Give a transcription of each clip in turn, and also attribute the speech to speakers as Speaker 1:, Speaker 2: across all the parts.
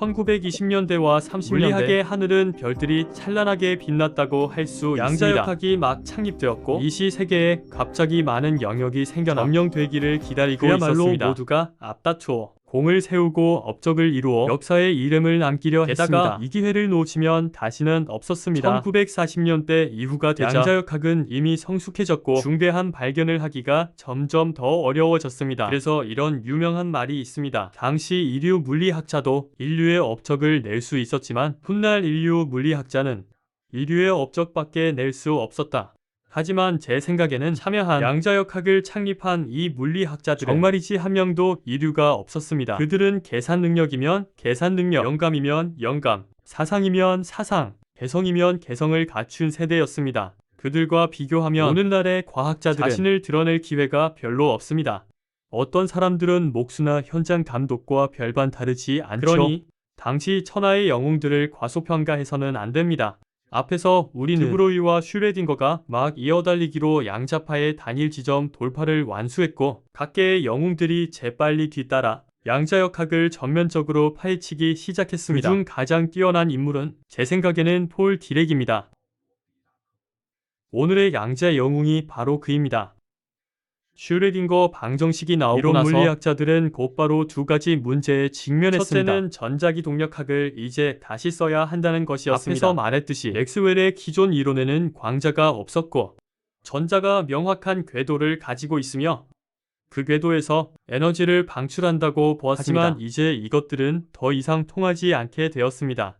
Speaker 1: 1920년대와 30년대 물리학의 하늘은 별들이 찬란하게 빛났다고 할 수 있습니다. 양자역학이 막 창립되었고 이 시 세계에 갑자기 많은 영역이 생겨나 점령되기를 기다리고
Speaker 2: 그야말로
Speaker 1: 있었습니다. 모두가 앞다투어 공을 세우고 업적을 이루어 역사의 이름을 남기려 했습니다. 이 기회를 놓치면 다시는 없었습니다. 1940년대 이후가 되자 양자역학은 이미 성숙해졌고 중대한 발견을 하기가 점점 더 어려워졌습니다. 그래서 이런 유명한 말이 있습니다. 당시 인류 물리학자도 인류의 업적을 낼 수 있었지만 훗날 인류 물리학자는 인류의 업적밖에 낼 수 없었다. 하지만 제 생각에는 참여한 양자역학을 창립한 이 물리학자들 정말이지 한 명도 이류가 없었습니다. 그들은 계산 능력이면 계산 능력, 영감이면 영감, 사상이면 사상, 개성이면 개성을 갖춘 세대였습니다. 그들과 비교하면 오늘날의 과학자들은 자신을 드러낼 기회가 별로 없습니다. 어떤 사람들은 목수나 현장 감독과 별반 다르지 않죠. 그러니 당시 천하의 영웅들을 과소평가해서는 안 됩니다. 앞에서 우리는 드브로이와 슈레딩거가 막 이어달리기로 양자파의 단일 지점 돌파를 완수했고 각계의 영웅들이 재빨리 뒤따라 양자역학을 전면적으로 파헤치기 시작했습니다. 그중 가장 뛰어난 인물은 제 생각에는 폴 디렉입니다. 오늘의 양자 영웅이 바로 그입니다. 슈레딩거 방정식이 나오고
Speaker 2: 이론
Speaker 1: 나서
Speaker 2: 물리학
Speaker 1: 물리학자들은 곧바로 두 가지 문제에 직면했습니다. 첫째는 전자기 동력학을 이제 다시 써야 한다는 것이었습니다. 앞에서 말했듯이 맥스웰의 기존 이론에는 광자가 없었고 전자가 명확한 궤도를 가지고 있으며 그 궤도에서 에너지를 방출한다고 보았지만 이제 이것들은 더 이상 통하지 않게 되었습니다.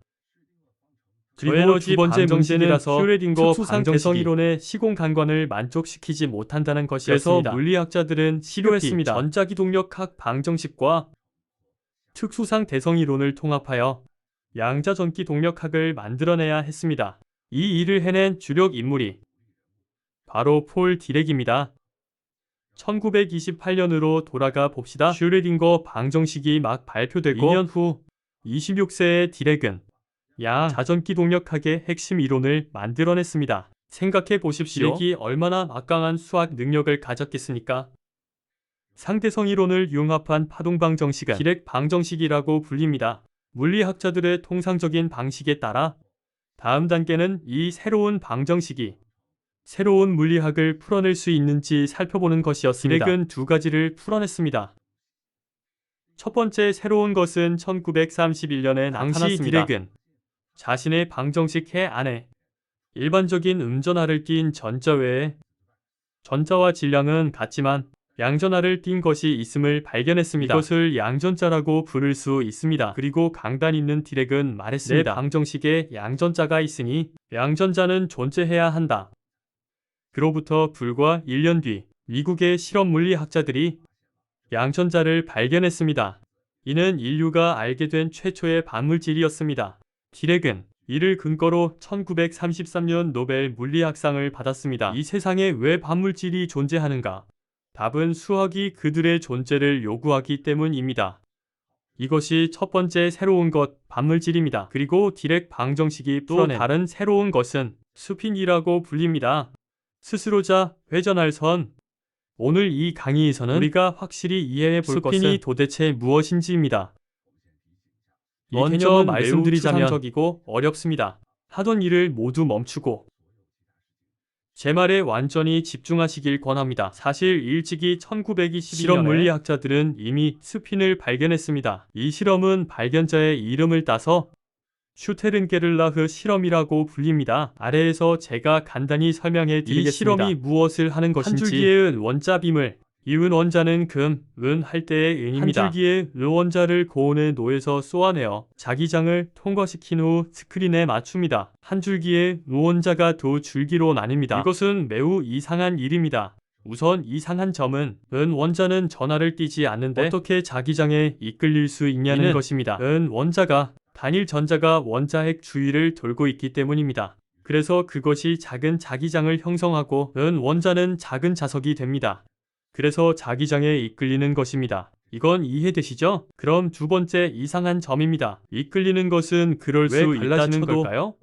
Speaker 2: 그리고 두 번째 문제라서
Speaker 1: 슈레딩거
Speaker 2: 개성
Speaker 1: 이론의 시공 간관을 만족시키지 못한다는
Speaker 2: 그래서
Speaker 1: 것이었습니다. 물리학자들은 시료했습니다. 전자기 동력학 방정식과 특수상 대성 이론을 통합하여 양자전기 동력학을 만들어내야 했습니다. 이 일을 해낸 주력 인물이 바로 폴 디렉입니다. 1928년으로 돌아가 봅시다. 슈레딩거 방정식이 막 발표되고 2년 후 26세의 디렉은 야 자전기 동력학의 핵심 이론을 만들어냈습니다. 생각해 보십시오. 디렉이 얼마나 막강한 수학 능력을 가졌겠습니까? 상대성 이론을 융합한 파동 방정식은 디렉 방정식이라고 불립니다. 물리학자들의 통상적인 방식에 따라 다음 단계는 이 새로운 방정식이 새로운 물리학을 풀어낼 수 있는지 살펴보는 것이었습니다. 디렉은 두 가지를 풀어냈습니다. 첫 번째 새로운 것은 1931년에
Speaker 2: 당시
Speaker 1: 나타났습니다. 디렉은 자신의 방정식 해 안에 일반적인 음전하를 띈 전자 외에 전자와 질량은 같지만 양전하를 띈 것이 있음을 발견했습니다. 이것을 양전자라고 부를 수 있습니다. 그리고 강단 있는 디렉은 말했습니다. 내 방정식에 양전자가 있으니 양전자는 존재해야 한다. 그로부터 불과 1년 뒤 미국의 실험 물리학자들이 양전자를 발견했습니다. 이는 인류가 알게 된 최초의 반물질이었습니다. 디렉은 이를 근거로 1933년 노벨 물리학상을 받았습니다. 이 세상에 왜 반물질이 존재하는가? 답은 수학이 그들의 존재를 요구하기 때문입니다. 이것이 첫 번째 새로운 것, 반물질입니다. 그리고 디렉 방정식이 또
Speaker 2: 풀어낸
Speaker 1: 다른 새로운 것은 스핀이라고 불립니다. 스스로자 회전할 선. 오늘 이 강의에서는 우리가 확실히 이해해 볼
Speaker 2: 스핀이
Speaker 1: 것은 도대체 무엇인지입니다. 이
Speaker 2: 먼저 말씀드리자면
Speaker 1: 추상적이고 어렵습니다. 하던 일을 모두 멈추고 제 말에 완전히 집중하시길 권합니다. 사실 일찍이 1920년에 실험 물리학자들은 이미 스핀을 발견했습니다. 이 실험은 발견자의 이름을 따서 슈테른게를라흐 실험이라고 불립니다. 아래에서 제가 간단히 설명해 드리겠습니다. 이 실험이 무엇을 하는 것인지 한 줄기의 원자 빔을 이은 원자는 금, 은 할 때의 은입니다. 한 줄기의 은 원자를 고온의 노에서 쏘아내어 자기장을 통과시킨 후 스크린에 맞춥니다. 한 줄기의 은 원자가 두 줄기로 나뉩니다. 이것은 매우 이상한 일입니다. 우선 이상한 점은 은 원자는 전하를 띠지 않는데 어떻게 자기장에 이끌릴 수 있냐는 것입니다. 은 원자가 단일 전자가 원자핵 주위를 돌고 있기 때문입니다. 그래서 그것이 작은 자기장을 형성하고 은 원자는 작은 자석이 됩니다. 그래서 자기장에 이끌리는 것입니다. 이건 이해되시죠? 그럼 두 번째 이상한 점입니다. 이끌리는 것은 그럴 왜수 있다
Speaker 2: 갈라지는
Speaker 1: 쳐도
Speaker 2: 걸까요?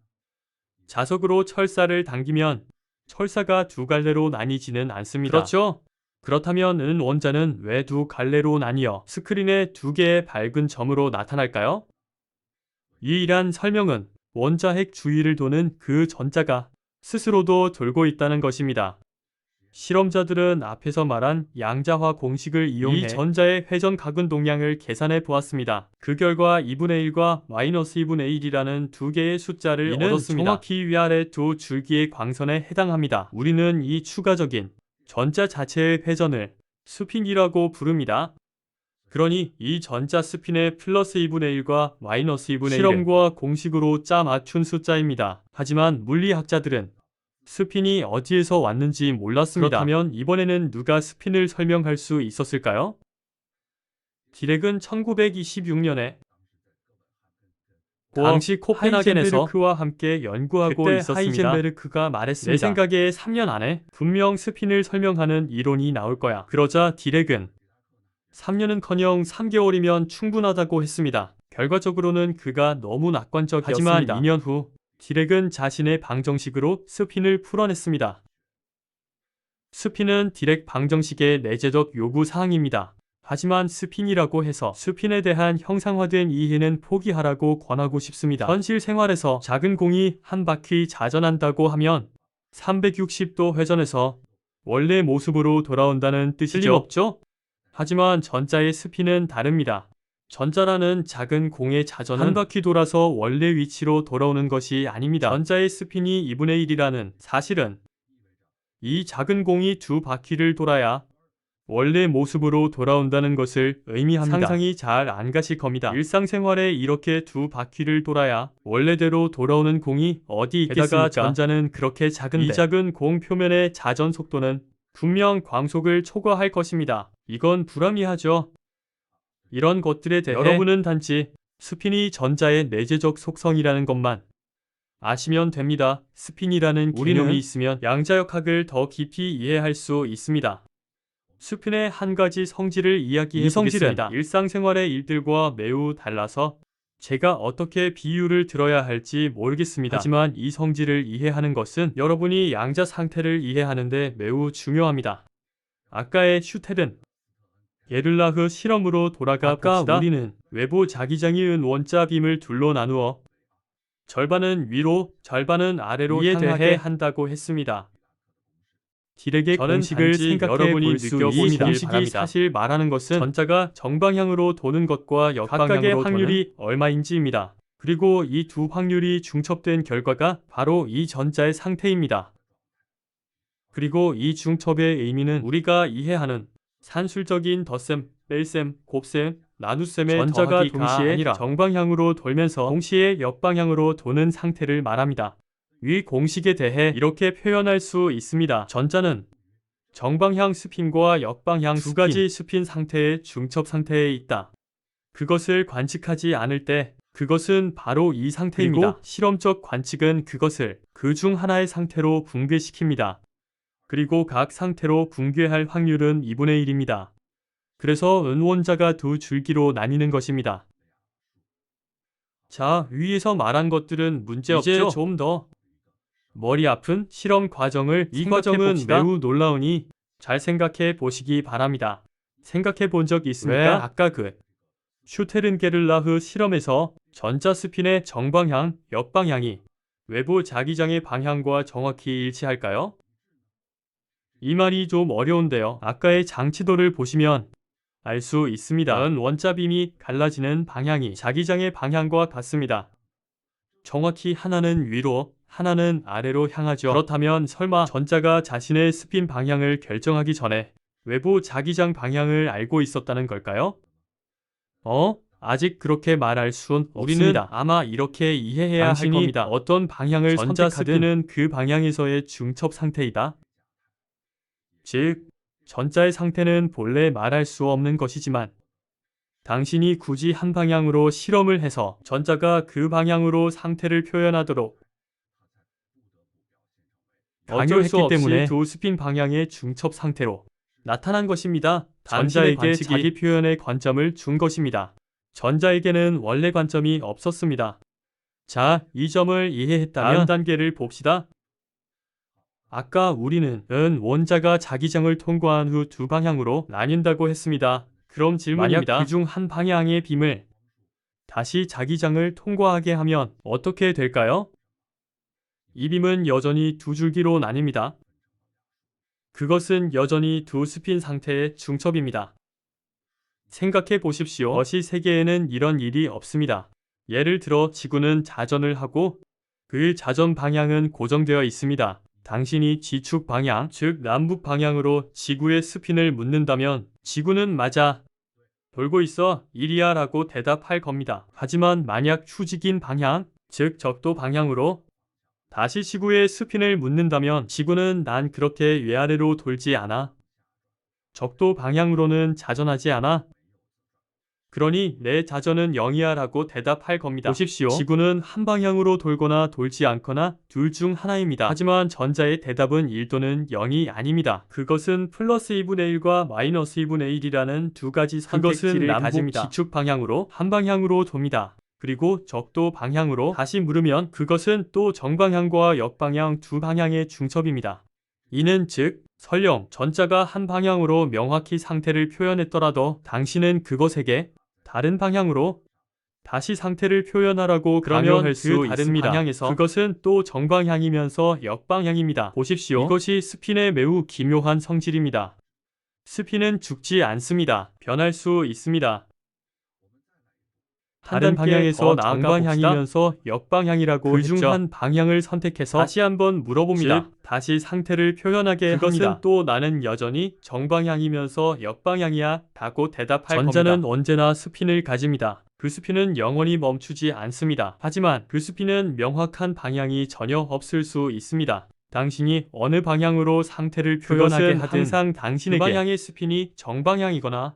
Speaker 1: 자석으로 철사를 당기면 철사가 두 갈래로 나뉘지는 않습니다.
Speaker 2: 그렇죠.
Speaker 1: 그렇다면 은 원자는 왜 두 갈래로 나뉘어 스크린에 두 개의 밝은 점으로 나타날까요? 유일한 설명은 원자 핵 주위를 도는 그 전자가 스스로도 돌고 있다는 것입니다. 실험자들은 앞에서 말한 양자화 공식을 이용해 이 전자의 회전 가근 동량을 계산해 보았습니다. 그 결과 2분의 1과 마이너스 2분의 1이라는 두 개의 숫자를 얻었습니다. 정확히 위아래 두 줄기의 광선에 해당합니다. 우리는 이 추가적인 전자 자체의 회전을 스핀이라고 부릅니다. 그러니 이 전자 스핀의 플러스 2분의 1과 마이너스 2분의 1을 실험과 공식으로 짜 맞춘 숫자입니다. 하지만 물리학자들은 스핀이 어디에서 왔는지 몰랐습니다. 그렇다면 이번에는 누가 스핀을 설명할 수 있었을까요? 디렉은 1926년에 당시 코펜하겐에서 와 함께 연구하고
Speaker 2: 그때
Speaker 1: 있었습니다. 하이젠베르크가 말했습니다. 내 생각에 3년 안에 분명 스핀을 설명하는 이론이 나올 거야. 그러자 디렉은 3년은커녕 3개월이면 충분하다고 했습니다. 결과적으로는 그가 너무 낙관적이었습니다. 하지만 2년 후 디렉은 자신의 방정식으로 스핀을 풀어냈습니다. 스핀은 디렉 방정식의 내재적 요구 사항입니다. 하지만 스핀이라고 해서 스핀에 대한 형상화된 이해는 포기하라고 권하고 싶습니다. 현실 생활에서 작은 공이 한 바퀴 자전한다고 하면 360도 회전해서 원래 모습으로 돌아온다는 뜻이죠. 틀림없죠? 하지만 전자의 스핀은 다릅니다. 전자라는 작은 공의 자전은 한 바퀴 돌아서 원래 위치로 돌아오는 것이 아닙니다. 전자의 스핀이 2분의 1이라는 사실은 이 작은 공이 두 바퀴를 돌아야 원래 모습으로 돌아온다는 것을 의미합니다. 상상이 잘 안 가실 겁니다. 일상생활에 이렇게 두 바퀴를 돌아야 원래대로 돌아오는 공이 어디 있겠습니까? 전자는 그렇게 작은데 이 작은 공 표면의 자전 속도는 분명 광속을 초과할 것입니다. 이건 불합리하죠. 이런 것들에 대해 여러분은 단지 스핀이 전자의 내재적 속성이라는 것만 아시면 됩니다. 스핀이라는 개념이 있으면 양자역학을 더 깊이 이해할 수 있습니다. 스핀의 한 가지 성질을 이야기해 보겠습니다. 일상생활의 일들과 매우 달라서 제가 어떻게 비유를 들어야 할지 모르겠습니다. 하지만 이 성질을 이해하는 것은 여러분이 양자 상태를 이해하는데 매우 중요합니다. 아까의 슈텔은 게를라흐 실험으로 돌아가 아까 봅시다. 우리는 외부 자기장이은 원자 빔을 둘로 나누어 절반은 위로, 절반은 아래로 이에 대해 한다고 했습니다. 디렉의 공식을 생각해 볼수 있습니다. 이 공식이 사실 말하는 것은 전자가 정방향으로 도는 것과 역방향으로 확률이 얼마인지입니다. 그리고 이 두 확률이 중첩된 결과가 바로 이 전자의 상태입니다. 그리고 이 중첩의 의미는 우리가 이해하는 산술적인 덧셈, 뺄셈, 곱셈, 나눗셈의 전자가 동시에 아니라 정방향으로 돌면서 동시에 역방향으로 도는 상태를 말합니다. 위 공식에 대해 이렇게 표현할 수 있습니다. 전자는 정방향 스핀과 역방향 두 가지 스핀 상태의 중첩 상태에 있다. 그것을 관측하지 않을 때 그것은 바로 이 상태입니다. 그리고 실험적 관측은 그것을 그 중 하나의 상태로 붕괴시킵니다. 그리고 각 상태로 붕괴할 확률은 2분의 1입니다. 그래서 은원자가 두 줄기로 나뉘는 것입니다. 자, 위에서 말한 것들은 문제없죠? 이제 좀 더 머리 아픈 실험 과정을 이 과정은 봅시다. 매우 놀라우니 잘 생각해 보시기 바랍니다. 생각해 본 적 있습니까? 왜? 아까 그 슈테른 게를라흐 실험에서 전자 스핀의 정방향, 역방향이 외부 자기장의 방향과 정확히 일치할까요? 이 말이 좀 어려운데요. 아까의 장치도를 보시면 알 수 있습니다. 은 원자빔이 갈라지는 방향이 자기장의 방향과 같습니다. 정확히 하나는 위로, 하나는 아래로 향하죠. 그렇다면 설마 전자가 자신의 스핀 방향을 결정하기 전에 외부 자기장 방향을 알고 있었다는 걸까요? 어? 아직 그렇게 말할 순 우리는 없습니다. 아마 이렇게 이해해야 할 겁니다. 어떤 방향을 선택하든 그 방향에서의 중첩 상태이다. 즉, 전자의 상태는 본래 말할 수 없는 것이지만 당신이 굳이 한 방향으로 실험을 해서 전자가 그 방향으로 상태를 표현하도록 강요했기 때문에 두 스핀 방향의 중첩 상태로 나타난 것입니다. 전자에게 자기 표현의 관점을 준 것입니다. 전자에게는 원래 관점이 없었습니다. 자, 이 점을 이해했다면 다음 단계를 봅시다. 아까 우리는 은 원자가 자기장을 통과한 후 두 방향으로 나뉜다고 했습니다. 그럼 질문입니다. 만약 그중 한 방향의 빔을 다시 자기장을 통과하게 하면 어떻게 될까요? 이 빔은 여전히 두 줄기로 나뉩니다. 그것은 여전히 두 스핀 상태의 중첩입니다. 생각해 보십시오. 거시 세계에는 이런 일이 없습니다. 예를 들어 지구는 자전을 하고 그 자전 방향은 고정되어 있습니다. 당신이 지축 방향, 즉 남북 방향으로 지구의 스핀을 묻는다면 지구는 맞아. 돌고 있어 이리야 라고 대답할 겁니다. 하지만 만약 추직인 방향, 즉 적도 방향으로 다시 지구의 스핀을 묻는다면 지구는 난 그렇게 위아래로 돌지 않아. 적도 방향으로는 자전하지 않아. 그러니 내 자전은 0이야 라고 대답할 겁니다. 보십시오. 지구는 한 방향으로 돌거나 돌지 않거나 둘 중 하나입니다. 하지만 전자의 대답은 1 또는 0이 아닙니다. 그것은 플러스 2분의 1과 마이너스 2분의 1이라는 두 가지 선택지를
Speaker 2: 남북
Speaker 1: 가집니다. 지축 방향으로 한 방향으로 돕니다. 그리고 적도 방향으로 다시 물으면 그것은 또 정방향과 역방향 두 방향의 중첩입니다. 이는 즉 설령 전자가 한 방향으로 명확히 상태를 표현했더라도 당신은 그것에게 다른 방향으로 다시 상태를 표현하라고
Speaker 2: 그러면
Speaker 1: 그수
Speaker 2: 다른
Speaker 1: 있습니다.
Speaker 2: 방향에서
Speaker 1: 그것은 또 정방향이면서 역방향입니다. 보십시오. 이것이 스핀의 매우 기묘한 성질입니다. 스핀은 죽지 않습니다. 변할 수 있습니다. 다른 방향에서 정방향이면서 역방향이라고 그중 한 방향을 선택해서 다시 한번 물어봅니다. 즉, 다시 상태를 표현하게 그것은
Speaker 2: 합니다.
Speaker 1: 또 나는 여전히 정방향이면서 역방향이야 라고 대답할
Speaker 2: 전자는
Speaker 1: 겁니다. 언제나 스핀을 가집니다. 그 스핀은 영원히 멈추지 않습니다. 하지만 그 스핀은 명확한 방향이 전혀 없을 수 있습니다. 당신이 어느 방향으로 상태를 표현하게 하든 항상 당신에게 그 방향의 스핀이 정방향이거나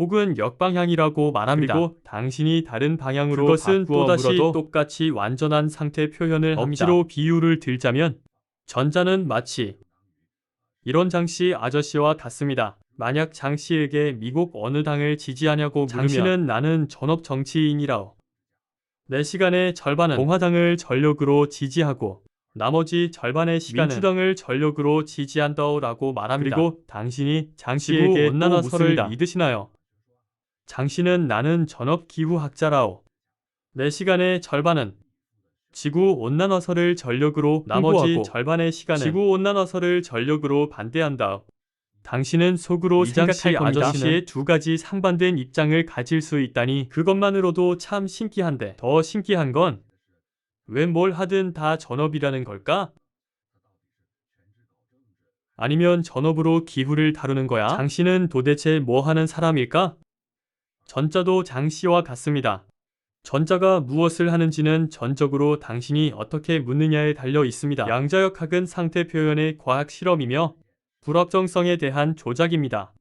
Speaker 1: 혹은 역방향이라고 말합니다. 그리고 당신이 다른 방향으로
Speaker 2: 그것은 또다시
Speaker 1: 똑같이 완전한 상태 표현을 억지로 비유를 들자면 전자는 마치 이런 장씨 아저씨와 같습니다. 만약 장씨에게 미국 어느 당을 지지하냐고 물으면 장씨는 나는 전업 정치인이라오. 내 시간의 절반은 공화당을 전력으로 지지하고 나머지 절반의 시간은 민주당을 전력으로 지지한다오라고 말합니다. 그리고 당신이 장씨에게
Speaker 2: 온난화설을
Speaker 1: 믿으시나요? 장 씨는 나는 전업 기후학자라오. 내 시간의 절반은 지구 온난화설을 전력으로 나머지 절반의 시간은 지구 온난화설을 전력으로 반대한다. 당신은 속으로 생각할 겁니다. 아저씨의 두 가지 상반된 입장을 가질 수 있다니 그것만으로도 참 신기한데 더 신기한 건 왜 뭘 하든 다 전업이라는 걸까? 아니면 전업으로 기후를 다루는 거야? 장씨는 도대체 뭐 하는 사람일까? 전자도 장씨와 같습니다. 전자가 무엇을 하는지는 전적으로 당신이 어떻게 묻느냐에 달려 있습니다. 양자역학은 상태 표현의 과학 실험이며 불확정성에 대한 조작입니다.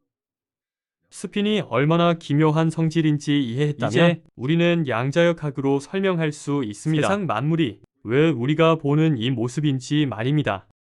Speaker 1: 스핀이 얼마나 기묘한 성질인지 이해했다면 이제 우리는 양자역학으로 설명할 수 있습니다. 세상 만물이 왜 우리가 보는 이 모습인지 말입니다.